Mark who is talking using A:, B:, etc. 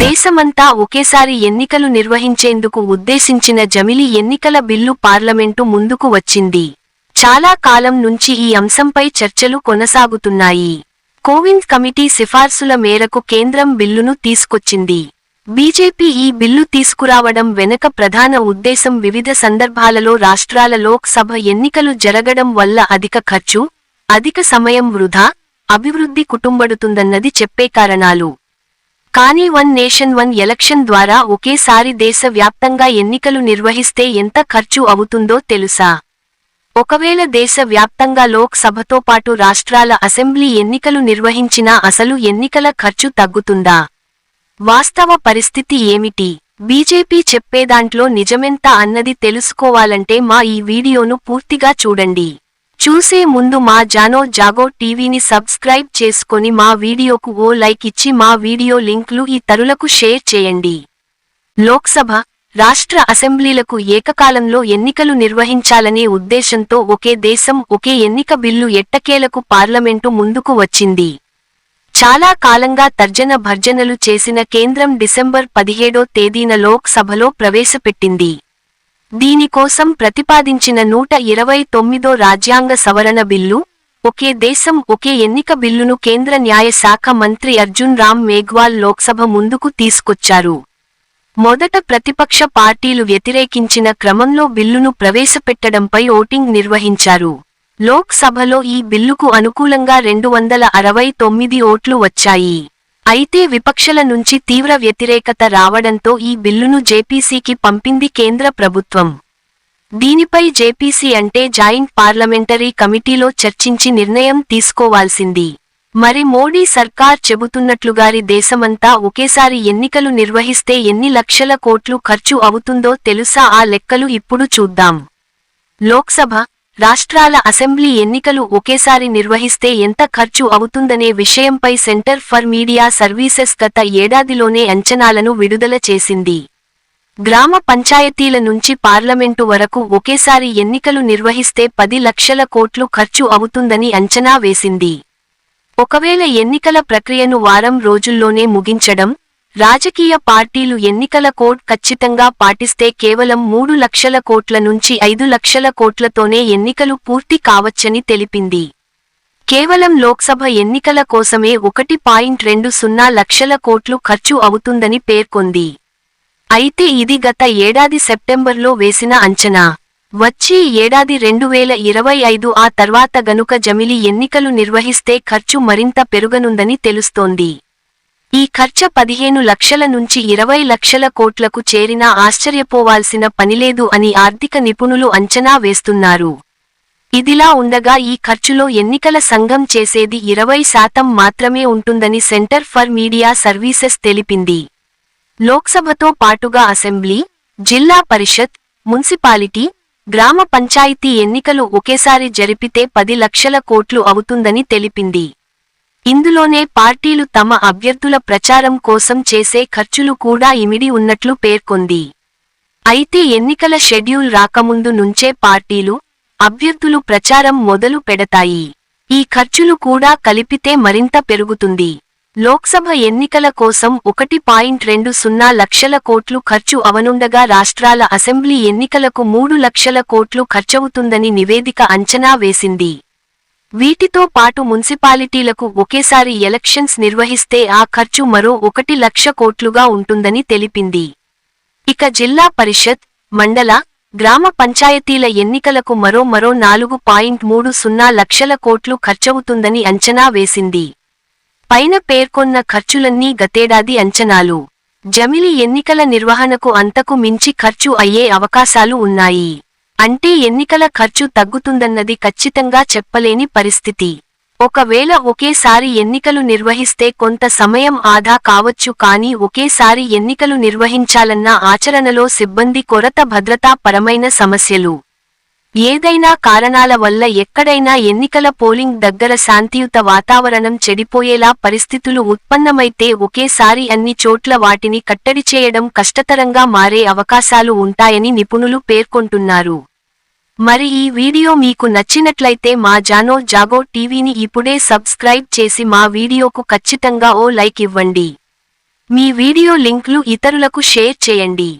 A: దేశమంతా ఒకేసారి ఎన్నికలు నిర్వహించేందుకు ఉద్దేశించిన జమిలి ఎన్నికల బిల్లు పార్లమెంటు ముందుకు వచ్చింది. చాలా కాలం నుంచి ఈ అంశంపై చర్చలు కొనసాగుతున్నాయి. కోవింద్ కమిటీ సిఫార్సుల మేరకు కేంద్రం బిల్లును తీసుకొచ్చింది. బీజేపీ ఈ బిల్లు తీసుకురావడం వెనక ప్రధాన ఉద్దేశం వివిధ సందర్భాలలో రాష్ట్రాల లోక్ సభ ఎన్నికలు జరగడం వల్ల అధిక ఖర్చు అధిక సమయం వృధా అభివృద్ధి కుటుంబడుతుందన్నది చెప్పే కారణాలు. కానీ వన్ నేషన్ వన్ ఎలక్షన్ ద్వారా ఒకేసారి దేశ వ్యాప్తంగా ఎన్నికలు నిర్వహిస్తే ఎంత ఖర్చు అవుతుందో తెలుసా? ఒకవేళ దేశ వ్యాప్తంగా లోక్ సభతో పాటు రాష్ట్రాల అసెంబ్లీ ఎన్నికలు నిర్వహించినా అసలు ఎన్నికల ఖర్చు తగ్గుతుందా? వాస్తవ పరిస్థితి ఏమిటి? బీజేపీ చెప్పేదాంట్లో నిజమెంత అన్నది తెలుసుకోవాలంటే మా ఈ వీడియోను పూర్తిగా చూడండి. చూసే ముందు మా జానో జాగో టీవీని సబ్స్క్రైబ్ చేసుకొని మా వీడియోకు ఓ లైక్ ఇచ్చి మా వీడియో లింక్లు ఈ తరులకు షేర్ చేయండి. లోక్సభ రాష్ట్ర అసెంబ్లీలకు ఏకకాలంలో ఎన్నికలు నిర్వహించాలనే ఉద్దేశంతో ఒకే దేశం ఒకే ఎన్నిక బిల్లు ఎట్టకేలకు పార్లమెంటు ముందుకు వచ్చింది. చాలా కాలంగా తర్జన భర్జనలు చేసిన కేంద్రం డిసెంబర్ పదిహేడో తేదీన లోక్ సభలో ప్రవేశపెట్టింది. దీనికోసం ప్రతిపాదించిన నూట ఇరవై తొమ్మిదో రాజ్యాంగ సవరణ బిల్లు ఒకే దేశం ఒకే ఎన్నిక బిల్లును కేంద్ర న్యాయ శాఖ మంత్రి అర్జున్ రామ్ మేఘ్వాల్ లోక్సభ ముందుకు తీసుకొచ్చారు. మొదట ప్రతిపక్ష పార్టీలు వ్యతిరేకించిన క్రమంలో బిల్లును ప్రవేశపెట్టడంపై ఓటింగ్ నిర్వహించారు. లోక్సభలో ఈ బిల్లుకు అనుకూలంగా రెండు వందల అరవై తొమ్మిది ఓట్లు వచ్చాయి. అయితే విపక్షల నుంచి తీవ్ర వ్యతిరేకత రావడంతో ఈ బిల్లును జేపీసీకి పంపింది కేంద్ర ప్రభుత్వం. దీనిపై జేపీసీ అంటే జాయింట్ పార్లమెంటరీ కమిటీలో చర్చించి నిర్ణయం తీసుకోవాల్సింది. మరి మోడీ సర్కార్ చెబుతున్నట్లుగారి దేశమంతా ఒకేసారి ఎన్నికలు నిర్వహిస్తే ఎన్ని లక్షల కోట్లు ఖర్చు అవుతుందో తెలుసా? ఆ లెక్కలు ఇప్పుడు చూద్దాం. లోక్సభ రాష్ట్రాల అసెంబ్లీ ఎన్నికలు ఒకేసారి నిర్వహిస్తే ఎంత ఖర్చు అవుతుందనే విషయంపై సెంటర్ ఫర్ మీడియా సర్వీసెస్ గత ఏడాదిలోనే అంచనాలను విడుదల చేసింది. గ్రామ పంచాయతీల నుంచి పార్లమెంటు వరకు ఒకేసారి ఎన్నికలు నిర్వహిస్తే పది లక్షల కోట్లు ఖర్చు అవుతుందని అంచనా వేసింది. ఒకవేళ ఎన్నికల ప్రక్రియను వారం రోజుల్లోనే ముగించడం రాజకీయ పార్టీలు ఎన్నికల కోడ్ ఖచ్చితంగా పాటిస్తే కేవలం మూడు లక్షల కోట్ల నుంచి ఐదు లక్షల కోట్లతోనే ఎన్నికలు పూర్తి కావచ్చని తెలిపింది. కేవలం లోక్సభ ఎన్నికల కోసమే ఒకటి పాయింట్ రెండు సున్నా లక్షల కోట్లు ఖర్చు అవుతుందని పేర్కొంది. అయితే ఇది గత ఏడాది సెప్టెంబర్లో వేసిన అంచనా. వచ్చే ఏడాది రెండు వేల ఇరవై ఐదు ఆ తర్వాత గనుక జమిలి ఎన్నికలు నిర్వహిస్తే ఖర్చు మరింత పెరుగనుందని తెలుస్తోంది. ఈ ఖర్చ పదిహేను లక్షల నుంచి ఇరవై లక్షల కోట్లకు చేరినా ఆశ్చర్యపోవాల్సిన పనిలేదు అని ఆర్థిక నిపుణులు అంచనా వేస్తున్నారు. ఇదిలా ఉండగా ఈ ఖర్చులో ఎన్నికల సంఘం చేసేది ఇరవై శాతం మాత్రమే ఉంటుందని సెంటర్ ఫర్ మీడియా సర్వీసెస్ తెలిపింది. లోక్సభతో పాటుగా అసెంబ్లీ జిల్లా పరిషత్ మున్సిపాలిటీ గ్రామ పంచాయతీ ఎన్నికలు ఒకేసారి జరిపితే పది లక్షల కోట్లు అవుతుందని తెలిపింది. ఇందులోనే పార్టీలు తమ అభ్యర్థుల ప్రచారం కోసం చేసే ఖర్చులు కూడా ఇమిడి ఉన్నట్లు పేర్కొంది. అయితే ఎన్నికల షెడ్యూల్ రాకముందు నుంచే పార్టీలు అభ్యర్థులు ప్రచారం మొదలు పెడతాయి. ఈ ఖర్చులు కూడా కలిపితే మరింత పెరుగుతుంది. లోక్సభ ఎన్నికల కోసం ఒకటి పాయింట్ రెండు సున్నా లక్షల కోట్లు ఖర్చు అవనుండగా రాష్ట్రాల అసెంబ్లీ ఎన్నికలకు మూడు లక్షల కోట్లు ఖర్చవుతుందని నివేదిక అంచనా వేసింది. వీటితో పాటు మున్సిపాలిటీలకు ఒకేసారి ఎలక్షన్స్ నిర్వహిస్తే ఆ ఖర్చు మరో ఒకటి లక్ష కోట్లుగా ఉంటుందని తెలిపింది. ఇక జిల్లా పరిషత్ మండల గ్రామ పంచాయతీల ఎన్నికలకు మరో మరో నాలుగు పాయింట్ మూడు సున్నా లక్షల కోట్లు ఖర్చవుతుందని అంచనా వేసింది. పైన పేర్కొన్న ఖర్చులన్నీ గతేడాది అంచనాలు. జమిలి ఎన్నికల నిర్వహణకు అంతకు మించి ఖర్చు అయ్యే అవకాశాలు ఉన్నాయి. అంటే ఎన్నికల ఖర్చు తగ్గుతుందన్నది ఖచ్చితంగా చెప్పలేని పరిస్థితి. ఒకవేళ ఒకేసారి ఎన్నికలు నిర్వహిస్తే కొంత సమయం ఆదా కావచ్చు కానీ ఒకేసారి ఎన్నికలు నిర్వహించాలన్న ఆచరణలో సిబ్బంది కొరత భద్రతా పరమైన సమస్యలు. ఏదైనా కారణాల వల్ల ఎక్కడైనా ఎన్నికల పోలింగ్ దగ్గర శాంతియుత వాతావరణం చెడిపోయేలా పరిస్థితులు ఉత్పన్నమైతే ఒకేసారి అన్ని చోట్ల వాటిని కట్టడి చేయడం కష్టతరంగా మారే అవకాశాలు ఉంటాయని నిపుణులు పేర్కొంటున్నారు. మరి ఈ వీడియో మీకు నచ్చినట్లయితే మా జానో జాగో టీవీని ఇప్పుడే సబ్స్క్రైబ్ చేసి మా వీడియోకు ఖచ్చితంగా ఓ లైక్ ఇవ్వండి. మీ వీడియో లింక్లు ఇతరులకు షేర్ చేయండి.